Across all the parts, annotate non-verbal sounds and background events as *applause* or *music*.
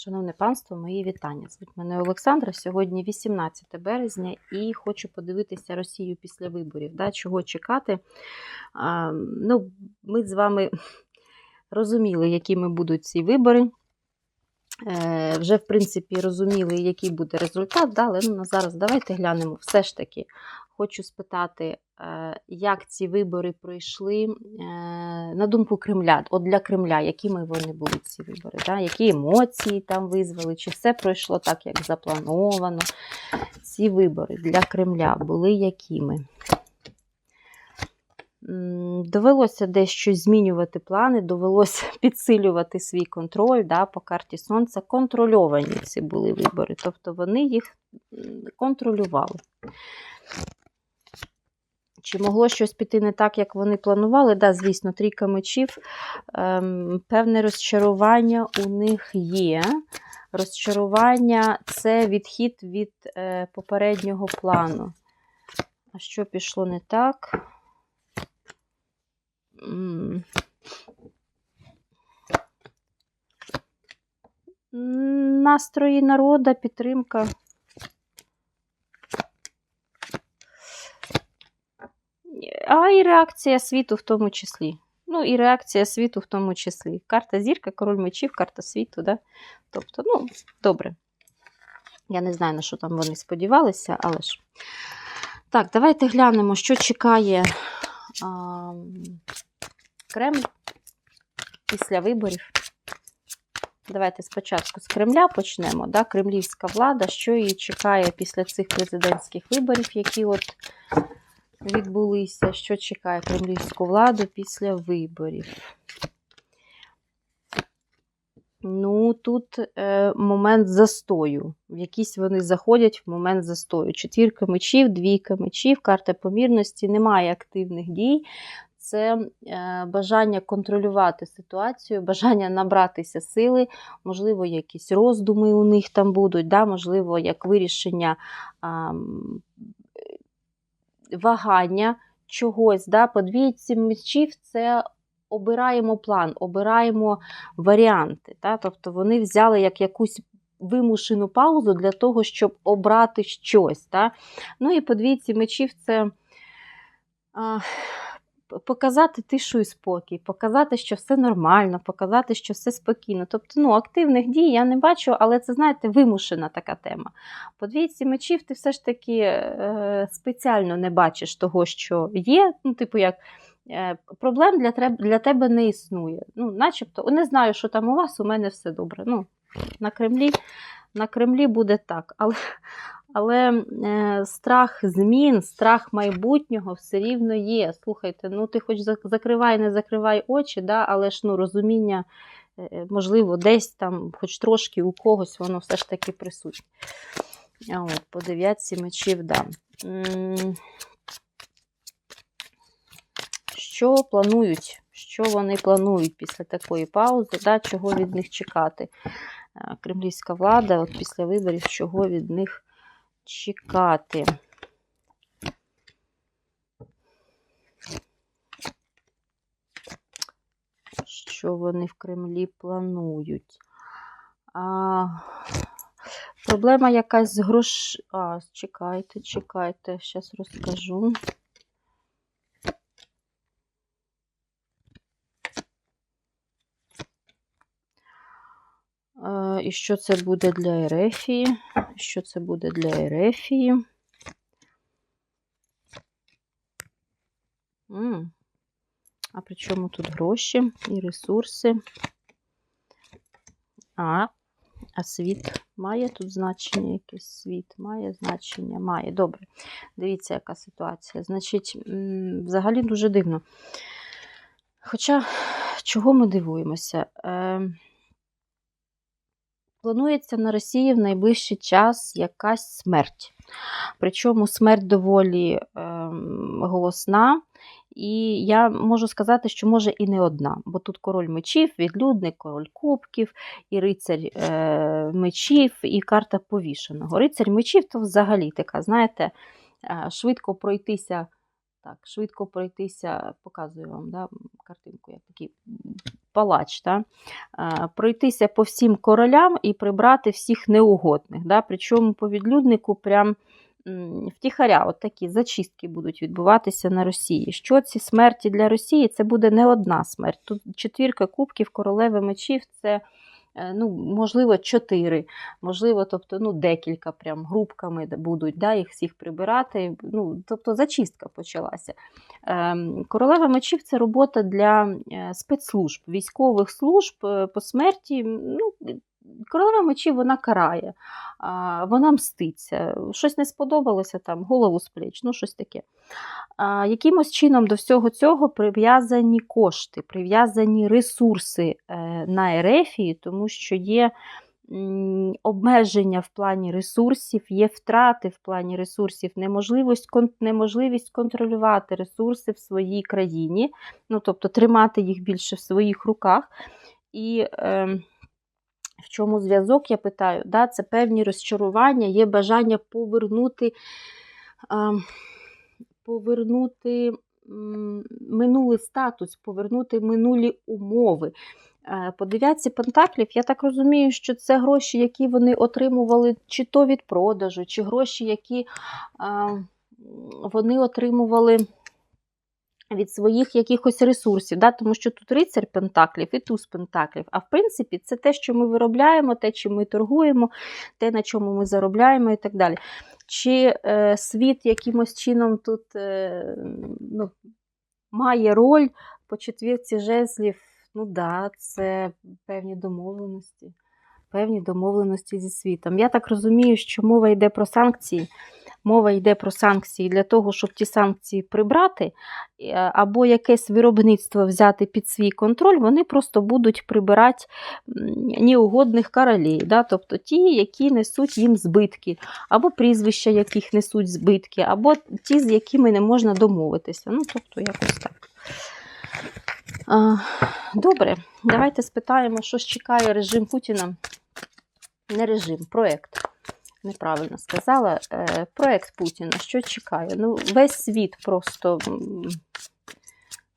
Шановне панство, мої вітання. Звуть мене Олександра. Сьогодні 18 березня і хочу подивитися Росію після виборів. Да, чого чекати? А, ну, Ми з вами *laughs* розуміли, якими будуть ці вибори. Е, вже, в принципі, розуміли, який буде результат, да, але ну, зараз давайте глянемо. Все ж таки, хочу спитати, е, як ці вибори пройшли е, на думку Кремля, от для Кремля, якими вони були ці вибори, да? які емоції там визвали, чи все пройшло так, як заплановано. Ці вибори для Кремля були якими? Довелося дещо змінювати плани, довелося *laughs* підсилювати свій контроль да, по карті Сонця. Контрольовані ці були вибори, тобто вони їх контролювали. Чи могло щось піти не так, як вони планували? Да, звісно, трійка мечів. Ем, певне розчарування у них є. Розчарування це відхід від е, попереднього плану. А що пішло не так? М. Настрої народа, підтримка. А і реакція світу в тому числі. Ну, і реакція світу в тому числі. Карта зірка, король мечів, карта світу. Да? Тобто, ну, добре. Я не знаю, на що там вони сподівалися, але ж. Так, давайте глянемо, що чекає а, Кремль після виборів. Давайте спочатку з Кремля почнемо. Да? Кремлівська влада, що її чекає після цих президентських виборів, які от відбулися, що чекає кремлівську владу після виборів. Ну, тут е, момент застою. В якийсь вони заходять в момент застою. Четвірка мечів, двійка мечів, карта помірності, немає активних дій. Це е, бажання контролювати ситуацію, бажання набратися сили, можливо, якісь роздуми у них там будуть, да? можливо, як вирішення а, вагання чогось. Да? По двійці мечів це обираємо план, обираємо варіанти. Да? Тобто вони взяли як якусь вимушену паузу для того, щоб обрати щось. Да? Ну і по двійці мечів це. Показати тишу і спокій, показати, що все нормально, показати, що все спокійно. Тобто, ну, активних дій я не бачу, але це, знаєте, вимушена така тема. По двійці мечів ти все ж таки е, спеціально не бачиш того, що є. Ну, типу, як е, проблем для, треб, для тебе не існує. Ну, начебто, не знаю, що там у вас, у мене все добре. Ну, На Кремлі, на Кремлі буде так. Але, але е, страх змін, страх майбутнього все рівно є. Слухайте, ну ти хоч закривай, не закривай очі, да, але ж ну, розуміння, е, можливо, десь там, хоч трошки у когось, воно все ж таки присутнє. А от, По дев'ятці мечів, да. Що планують? Що вони планують після такої паузи, да, чого від них чекати? Кремлівська влада, от після виборів, чого від них чекати. Що вони в Кремлі планують? А, Проблема якась з грош... А, чекайте, чекайте, зараз розкажу. І що це буде для Ерефії? Що це буде для Ерефії? М а при чому тут гроші і ресурси? А, а світ має тут значення якесь світ? Має значення? Має. Добре. Дивіться, яка ситуація. Значить, взагалі дуже дивно. Хоча, чого ми дивуємося? Е, Планується на Росії в найближчий час якась смерть. Причому смерть доволі е, голосна. І я можу сказати, що може і не одна, бо тут король мечів, відлюдник, король кубків, і рицарь е, мечів, і карта повішеного. Рицарь мечів то взагалі така, знаєте, е, швидко пройтися так, швидко пройтися, показую вам да, картинку, як такий палач. Да? Пройтися по всім королям і прибрати всіх неугодних. Да? Причому по відлюднику прям втіхаря, от такі зачистки будуть відбуватися на Росії. Що ці смерті для Росії? Це буде не одна смерть. Тут четвірка кубків, королеви мечів це. Е, Ну, можливо, чотири, можливо, тобто, ну, декілька прям групками будуть да, їх всіх прибирати. Ну, тобто зачистка почалася. Ем, Королева мечів це робота для е, спецслужб, військових служб е, по смерті. Ну, Королева мечів вона карає, вона мститься. Щось не сподобалося, там, голову з плеч, ну щось таке. Якимось чином до всього цього прив'язані кошти, прив'язані ресурси е, на Ерефії, тому що є обмеження в плані ресурсів, є втрати в плані ресурсів, неможливість, неможливість контролювати ресурси в своїй країні, ну, тобто тримати їх більше в своїх руках. І е, в чому зв'язок, я питаю, да, це певні розчарування, є бажання повернути, е, повернути минулий статус, повернути минулі умови. Е, По дев'ятці пентаклів, я так розумію, що це гроші, які вони отримували чи то від продажу, чи гроші, які вони отримували від своїх якихось ресурсів, да? тому що тут рицар пентаклів і туз пентаклів. А в принципі, це те, що ми виробляємо, те, чим ми торгуємо, те, на чому ми заробляємо і так далі. Чи е, світ якимось чином тут е, ну, має роль по четвірці жезлів? Ну да, це певні домовленості. Певні домовленості зі світом. Я так розумію, що мова йде про санкції. Мова йде про санкції для того, щоб ті санкції прибрати, е, або якесь виробництво взяти під свій контроль, вони просто будуть прибирати неугодних королей, да? тобто ті, які несуть їм збитки, або прізвища, яких несуть збитки, або ті, з якими не можна домовитися. Ну, тобто, якось так. Добре, давайте спитаємо, що ж чекає режим Путіна. Не режим, проєкт. Неправильно сказала. Е, проєкт Путіна, що чекає? Ну, весь світ просто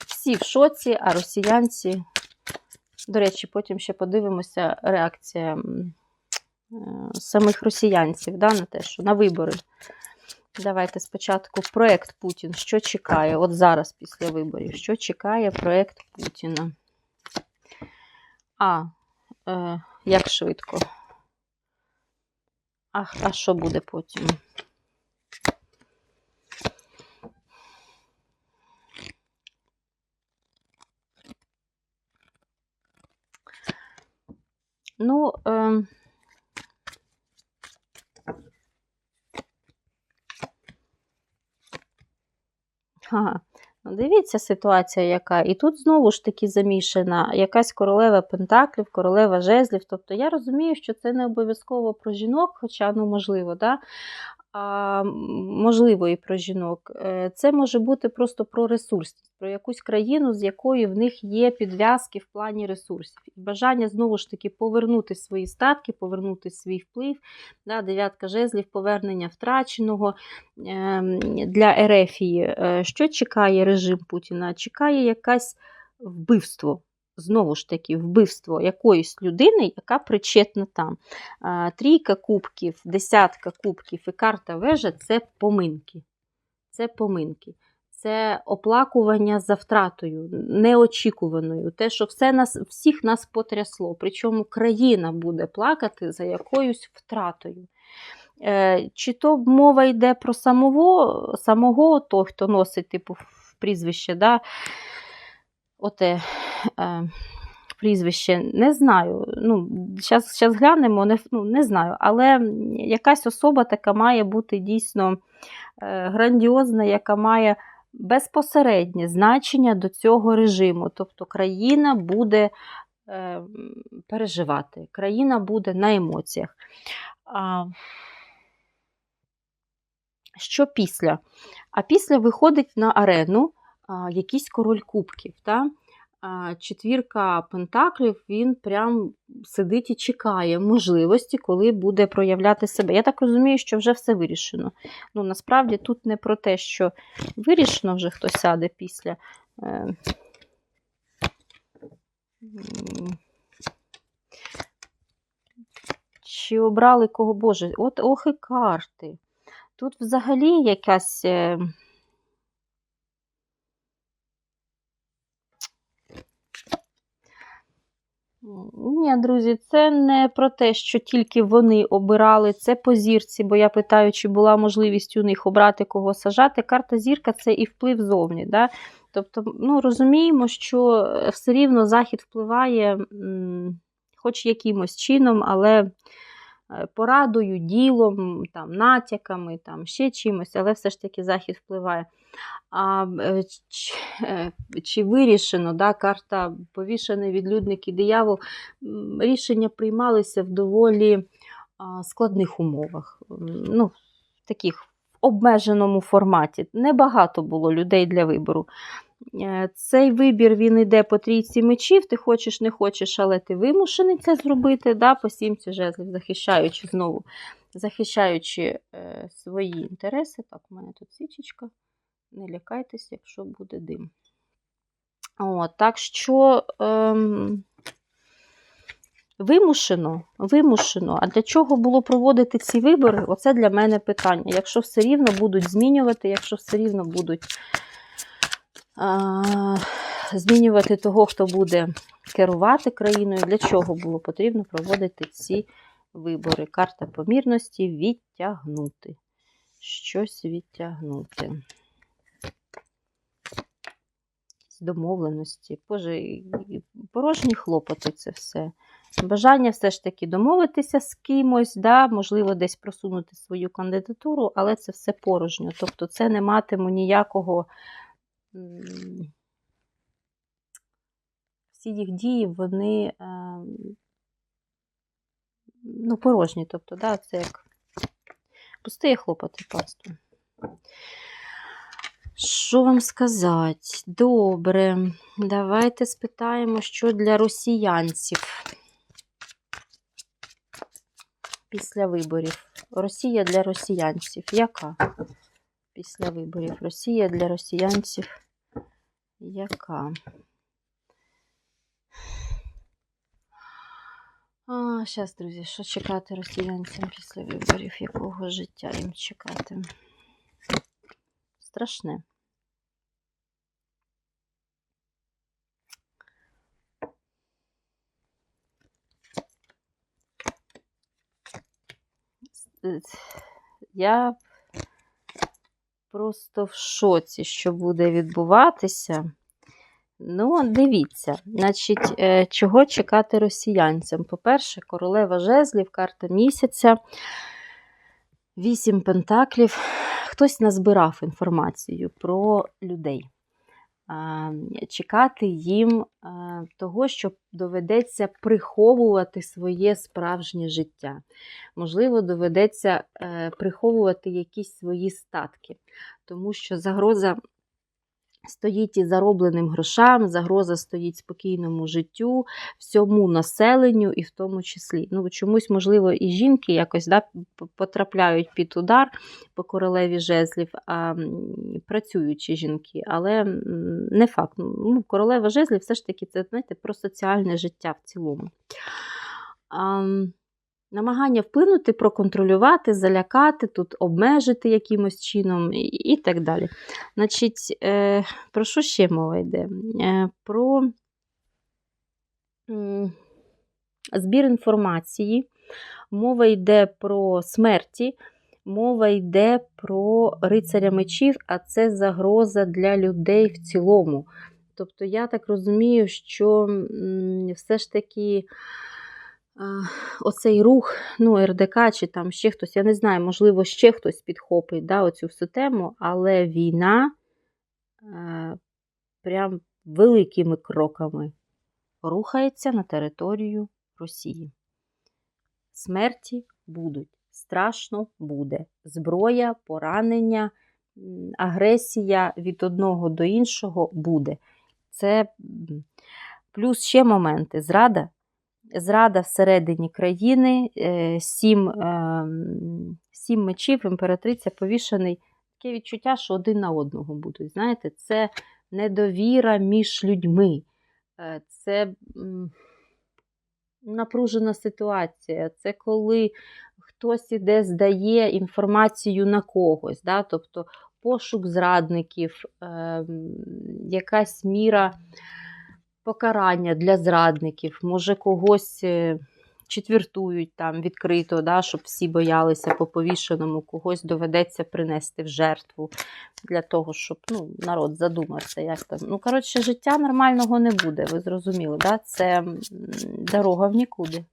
всі в шоці, а росіянці. До речі, потім ще подивимося реакція е, самих росіянців да, на те, що на вибори. Давайте спочатку проєкт Путін. Що чекає? От зараз після виборів. Що чекає проєкт Путіна? А, е, як швидко? А, а що буде потім? Ну, е, ага. Дивіться ситуація, яка. І тут знову ж таки замішана якась королева пентаклів, королева жезлів. Тобто я розумію, що це не обов'язково про жінок, хоча ну можливо, да? А, можливо, і про жінок. Е, Це може бути просто про ресурсність, про якусь країну, з якою в них є підв'язки в плані ресурсів. І бажання знову ж таки повернути свої статки, повернути свій вплив. Да? Дев'ятка жезлів, повернення втраченого ем, для Ерефії. Е, Що чекає режим Путіна? Чекає якесь вбивство. Знову ж таки, вбивство якоїсь людини, яка причетна там. Трійка кубків, десятка кубків і карта вежа це поминки. Це поминки. Це оплакування за втратою, неочікуваною. Те, що все нас, всіх нас потрясло. Причому країна буде плакати за якоюсь втратою. Е, Чи то мова йде про самого, самого той, хто носить типу, прізвище, да? Оте е, прізвище, не знаю. Ну, Зараз зараз глянемо, не, ну, не знаю. Але якась особа така має бути дійсно е, грандіозна, яка має безпосереднє значення до цього режиму. Тобто країна буде е, переживати, країна буде на емоціях. А, що після? А після виходить на арену якийсь король кубків. Та? четвірка пентаклів, він прям сидить і чекає можливості, коли буде проявляти себе. Я так розумію, що вже все вирішено. Ну, Насправді тут не про те, що вирішено вже хто сяде після. Е, Чи обрали кого Боже? От ох і карти. Тут взагалі якась. Ні, друзі, це не про те, що тільки вони обирали, це по зірці, бо я питаю, чи була можливість у них обрати кого сажати. Карта зірка це і вплив зовні. Да? Тобто, ну, розуміємо, що все рівно Захід впливає, хоч якимось чином, але е, порадою, ділом, там, натяками, там, ще чимось, але все ж таки Захід впливає. А е, чи, е, чи вирішено, да, карта повішений відлюдник і диявол, рішення приймалися в доволі складних умовах, ну, таких обмеженому форматі. Небагато було людей для вибору. Е, Цей вибір він йде по трійці мечів, ти хочеш, не хочеш, але ти вимушений це зробити, да, по сімці жезлів, захищаючи знову, захищаючи е, свої інтереси. Так, у мене тут свічечка. Не лякайтесь, якщо буде дим. О, так що ем, вимушено, вимушено. А для чого було проводити ці вибори? Оце для мене питання. Якщо все рівно будуть змінювати, якщо все рівно будуть змінювати того, хто буде керувати країною, для чого було потрібно проводити ці вибори? Карта помірності відтягнути. Щось відтягнути домовленості, Боже, порожні хлопоти це все. Бажання все ж таки домовитися з кимось, да, можливо, десь просунути свою кандидатуру, але це все порожньо. Тобто це не матиме ніякого. Всі їх дії, вони е, ну, порожні. Тобто, да, це як пустые хлопоти пасту. Що вам сказати? Добре, давайте спитаємо, що для росіянців після виборів. Росія для росіянців. Яка? Після виборів. Росія для росіянців. Яка? А, зараз, друзі, що чекати росіянцям після виборів? Якого життя їм чекати? Страшне. Я просто в шоці, що буде відбуватися. Ну, дивіться, значить, е, чого чекати росіянцям? По-перше, королева жезлів, карта місяця, вісім пентаклів. Хтось назбирав інформацію про людей. Чекати їм того, що доведеться приховувати своє справжнє життя. Можливо, доведеться е, приховувати якісь свої статки, тому що загроза стоїть і заробленим грошам, загроза стоїть спокійному життю, всьому населенню, і в тому числі. Ну, чомусь, можливо, і жінки якось да, потрапляють під удар по королеві жезлів, а працюючі жінки, але не факт. Ну, Королева жезлів все ж таки це знаєте, про соціальне життя в цілому. Намагання вплинути, проконтролювати, залякати, тут обмежити якимось чином і, і так далі. Значить, е, про що ще мова йде? Е, Про збір інформації, мова йде про смерті, мова йде про рицаря мечів, а це загроза для людей в цілому. Тобто, я так розумію, що все ж таки оцей рух, ну, РДК чи там ще хтось, я не знаю, можливо, ще хтось підхопить да, оцю всю тему, але війна е, прям великими кроками рухається на територію Росії. Смерті будуть. Страшно буде. Зброя, поранення, агресія від одного до іншого буде. Це плюс ще моменти. Зрада. Зрада всередині країни, е, сім, е, сім мечів, імператриця повішений. Таке відчуття, що один на одного будуть. Знаєте, це недовіра між людьми. Е, Це напружена ситуація. Це коли хтось іде, здає інформацію на когось. Да? Тобто пошук зрадників, е, м, якась міра покарання для зрадників, може когось е, четвертують там відкрито, да, щоб всі боялися по повішеному, когось доведеться принести в жертву для того, щоб ну, народ задумався. Як там. Ну, коротше, життя нормального не буде, ви зрозуміли, да? це дорога в нікуди.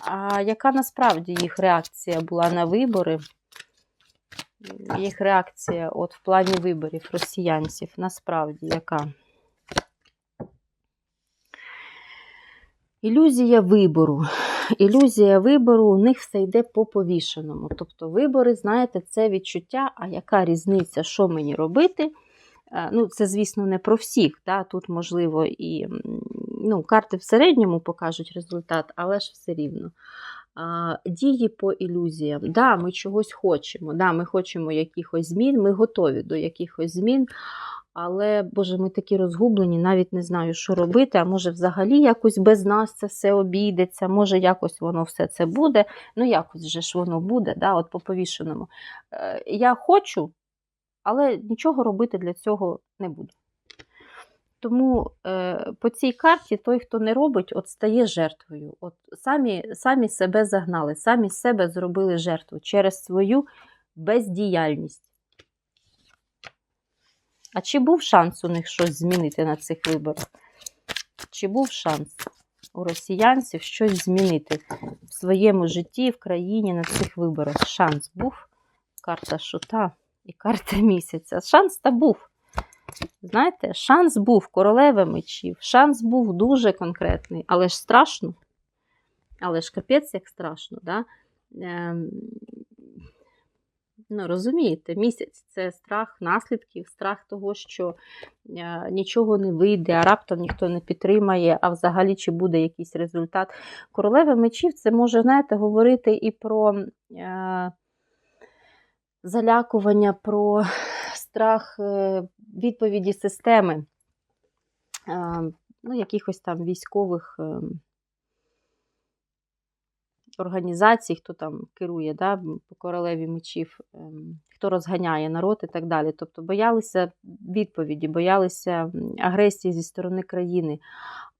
А яка насправді їх реакція була на вибори? Їх реакція от в плані виборів росіянців насправді яка? Ілюзія вибору. Ілюзія вибору у них все йде по повішеному. Тобто вибори, знаєте, це відчуття, а яка різниця, що мені робити? Е, Ну, Це, звісно, не про всіх. Да? Тут, можливо, і ну, карти в середньому покажуть результат, але ж все рівно. Дії по ілюзіям. Да, ми чогось хочемо, да, ми хочемо якихось змін, ми готові до якихось змін. Але, Боже, ми такі розгублені, навіть не знаю, що робити. А може, взагалі якось без нас це все обійдеться, може, якось воно все це буде. Ну, якось же ж воно буде, да, от по повішеному. Е, Я хочу, але нічого робити для цього не буду. Тому е, по цій карті той, хто не робить, от стає жертвою. От Самі, самі себе загнали, самі себе зробили жертву через свою бездіяльність. А чи був шанс у них щось змінити на цих виборах? Чи був шанс у росіянців щось змінити в своєму житті, в країні на цих виборах? Шанс був? Карта шута і карта місяця. Шанс та був. Знаєте, шанс був королева мечів. Шанс був дуже конкретний, але ж страшно. Але ж капець як страшно, да? Ем, Ну, розумієте, місяць це страх наслідків, страх того, що е, нічого не вийде, а раптом ніхто не підтримає, а взагалі чи буде якийсь результат. Королева мечів це може, знаєте, говорити і про е, залякування, про страх е, відповіді системи, ну, якихось там військових. Організацій, хто там керує да, по королеві мечів, ем, хто розганяє народ і так далі. Тобто боялися відповіді, боялися агресії зі сторони країни.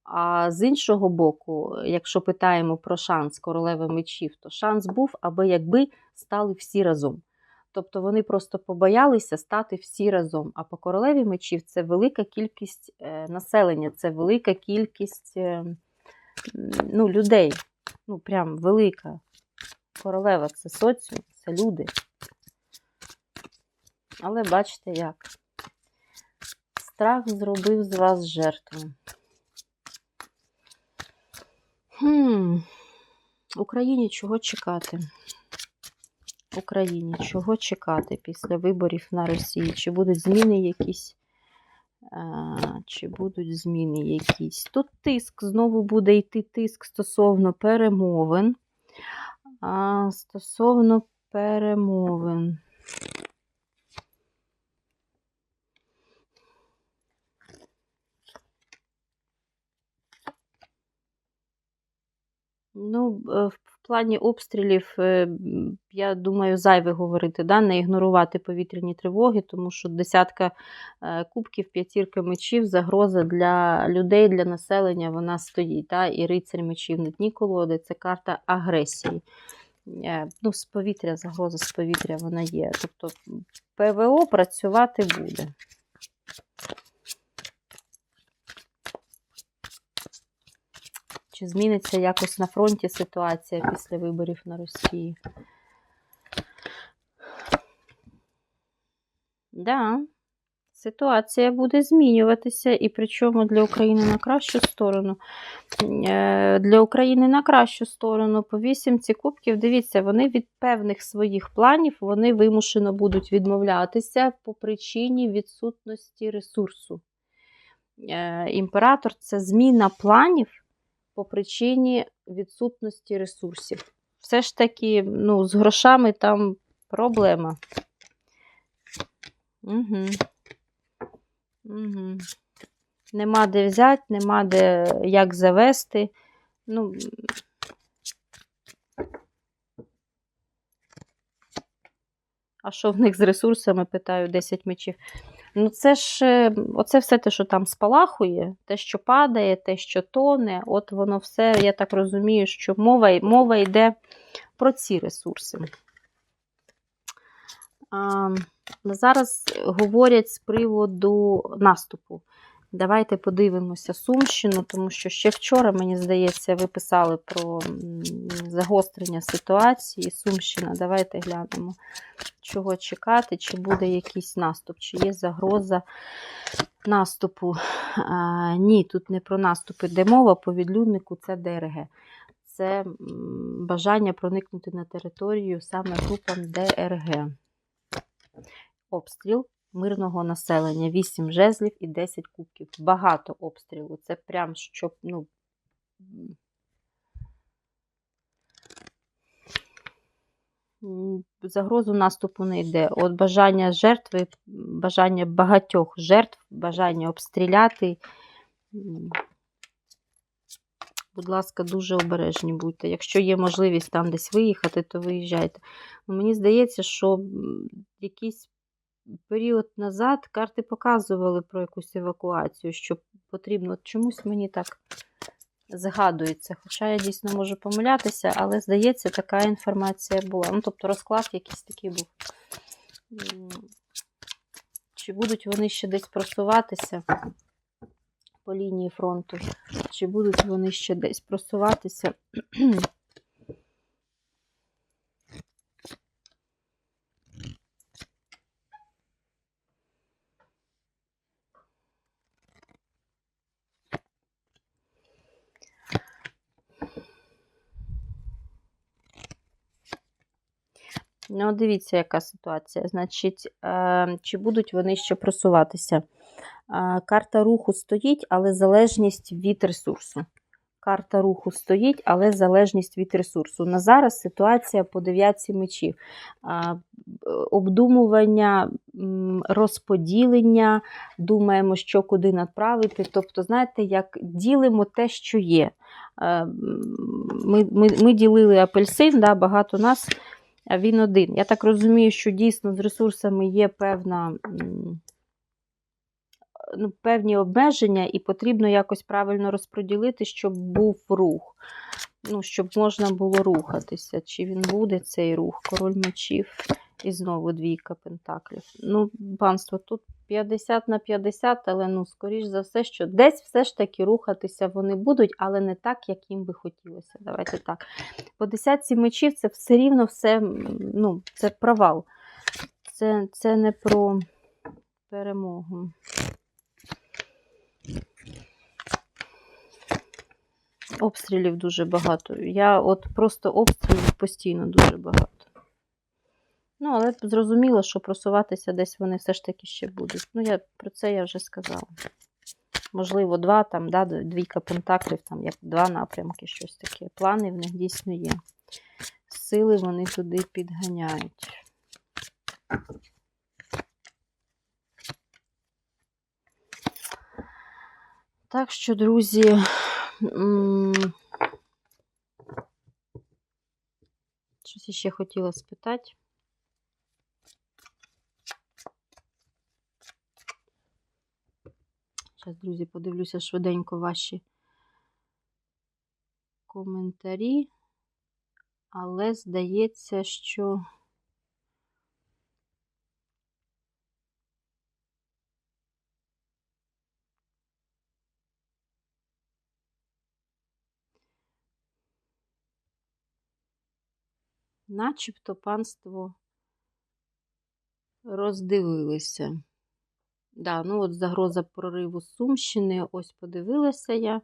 А з іншого боку, якщо питаємо про шанс королеви мечів, то шанс був, аби якби стали всі разом. Тобто вони просто побоялися стати всі разом. А по королеві мечів це велика кількість е, населення, це велика кількість е, ну, людей ну, прям велика. Королева це соціум, це люди. Але бачите як. Страх зробив з вас жертву. Хм. Україні чого чекати? Україні чого чекати після виборів на Росії? Чи будуть зміни якісь? Чи будуть зміни якісь? Тут тиск, знову буде йти тиск стосовно перемовин. А, Стосовно перемовин. Ну, в плані обстрілів, е, я думаю, зайве говорити, да? не ігнорувати повітряні тривоги, тому що десятка е, кубків, п'ятірка мечів, загроза для людей, для населення вона стоїть. Да? І рицарь мечів на дні колоди це карта агресії. Е, ну, З повітря, загроза з повітря вона є. Тобто ПВО працювати буде. Чи зміниться якось на фронті ситуація після виборів на Росії? Да, ситуація буде змінюватися, і причому для України на кращу сторону. Е, для України на кращу сторону по вісімці кубків, дивіться, вони від певних своїх планів вони вимушено будуть відмовлятися по причині відсутності ресурсу. е, імператор це зміна планів по причині відсутності ресурсів. Все ж таки, ну, з грошами там проблема. Угу. Угу. Нема де взяти, нема де як завести. Ну, а що в них з ресурсами, питаю, 10 мечів. Ну, це ж е, оце все те, що там спалахує, те, що падає, те, що тоне, от воно все, я так розумію, що мова, мова йде про ці ресурси. А, зараз говорять з приводу наступу. Давайте подивимося Сумщину, тому що ще вчора, мені здається, ви писали про загострення ситуації. Сумщина, давайте глянемо, чого чекати, чи буде якийсь наступ, чи є загроза наступу. А, ні, тут не про наступ іде мова, по відлюднику це ДРГ. Це бажання проникнути на територію саме групам ДРГ. Обстріл мирного населення. 8 жезлів і 10 кубків. Багато обстрілу. Це прям щоб, ну. Загрозу наступу не йде. От бажання жертви, бажання багатьох жертв, бажання обстріляти. Будь ласка, дуже обережні будьте. Якщо є можливість там десь виїхати, то виїжджайте. Ну, Мені здається, що м, якийсь період назад карти показували про якусь евакуацію, що потрібно. Чомусь мені так згадується. Хоча я дійсно можу помилятися, але здається, така інформація була. Ну, тобто розклад якийсь такий був. Чи будуть вони ще десь просуватися по лінії фронту? Чи будуть вони ще десь просуватися? Ну, дивіться, яка ситуація. Значить, е, чи будуть вони ще просуватися? Е, Карта руху стоїть, але залежність від ресурсу. Карта руху стоїть, але залежність від ресурсу. На зараз ситуація по дев'ятці мечів. Е, Обдумування, розподілення, думаємо, що куди направити. Тобто, знаєте, як ділимо те, що є. Е, Ми, ми, ми ділили апельсин, да, багато нас він один. Я так розумію, що дійсно з ресурсами є певна, ну, певні обмеження, і потрібно якось правильно розподілити, щоб був рух. Ну, щоб можна було рухатися. Чи він буде цей рух? Король мечів і знову двійка пентаклів. Ну, панство, тут 50 на 50, але ну, скоріш за все, що десь все ж таки рухатися вони будуть, але не так, як їм би хотілося. Давайте так. По десятці мечів це все рівно все, ну, це провал. Це, це не про перемогу. Обстрілів дуже багато. Я от просто обстрілів постійно дуже багато. Ну, але зрозуміло, що просуватися десь вони все ж таки ще будуть. Ну, я про це я вже сказала. Можливо, два там, да, двійка пентаклів, там як два напрямки, щось таке. Плани в них дійсно є. Сили вони туди підганяють. Так що, друзі, щось ще хотіла спитати. Зараз, друзі, подивлюся швиденько ваші коментарі. Але здається, що. Начебто панство роздивилися. Да, ну от загроза прориву Сумщини. Ось подивилася я.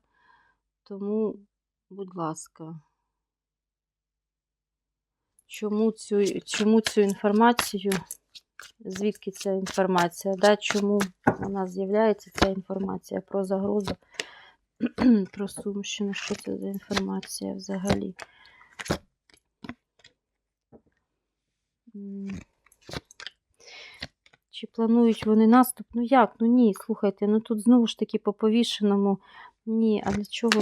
Тому, будь ласка, чому цю, чому цю інформацію звідки ця інформація, да, чому нас з'являється ця інформація про загрозу, *clears throat* про Сумщину, що це за інформація взагалі. Чи планують вони наступ? Ну як? Ну ні, слухайте, ну тут знову ж таки по повішеному. Ні, а для чого?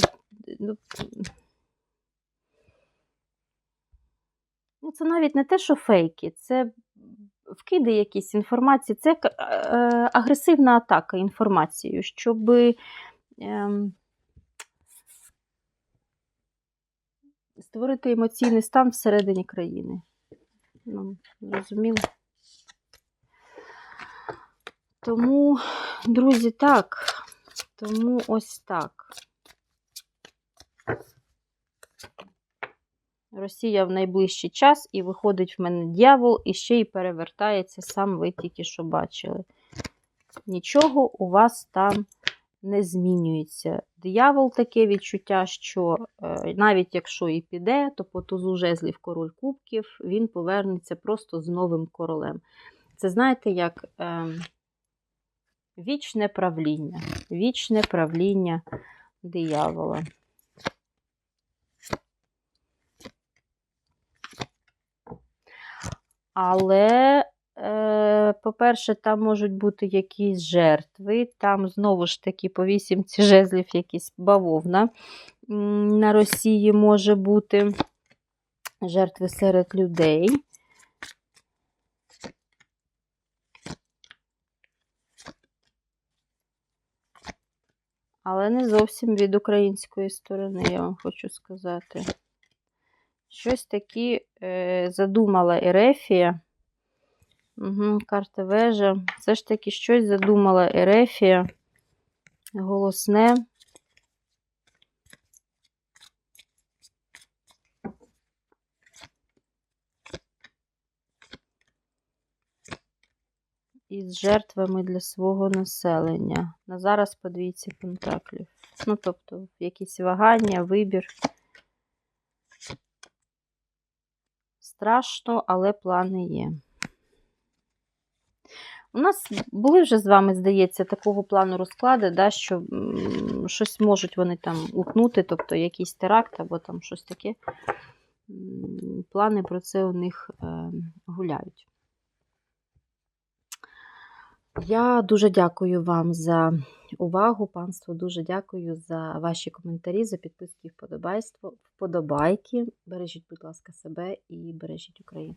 Ну, Ну, це навіть не те, що фейки, це вкиди якісь інформації, це е, агресивна атака інформацією, щоб ем, створити емоційний стан всередині країни. Ну, зрозуміло. Тому, друзі, так. Тому ось так. Росія в найближчий час і виходить в мене дьявол, і ще й перевертається, сам ви тільки що бачили. Нічого у вас там не змінюється. Диявол таке відчуття, що е, навіть якщо і піде, то по тузу жезлів король кубків він повернеться просто з новим королем. Це знаєте, як е, вічне правління. Вічне правління диявола. Але, е, по-перше, там можуть бути якісь жертви. Там знову ж таки по вісімці жезлів якісь бавовна на Росії може бути жертви серед людей. Але не зовсім від української сторони, я вам хочу сказати. Щось таке е, задумала Ерефія. Угу, карта вежа. Все ж таки щось задумала Ерефія. Голосне. Із жертвами для свого населення. На зараз по двійці пентаклів. Ну, тобто, якісь вагання, вибір. Страшно, але плани є. У нас були вже з вами, здається, такого плану розклади, да, що щось можуть вони там утнути, тобто якийсь теракт або там щось таке. Плани про це у них е, гуляють. Я дуже дякую вам за увагу, панство. Дуже дякую за ваші коментарі, за підписки вподобайство, вподобайки. Бережіть, будь ласка, себе і бережіть Україну.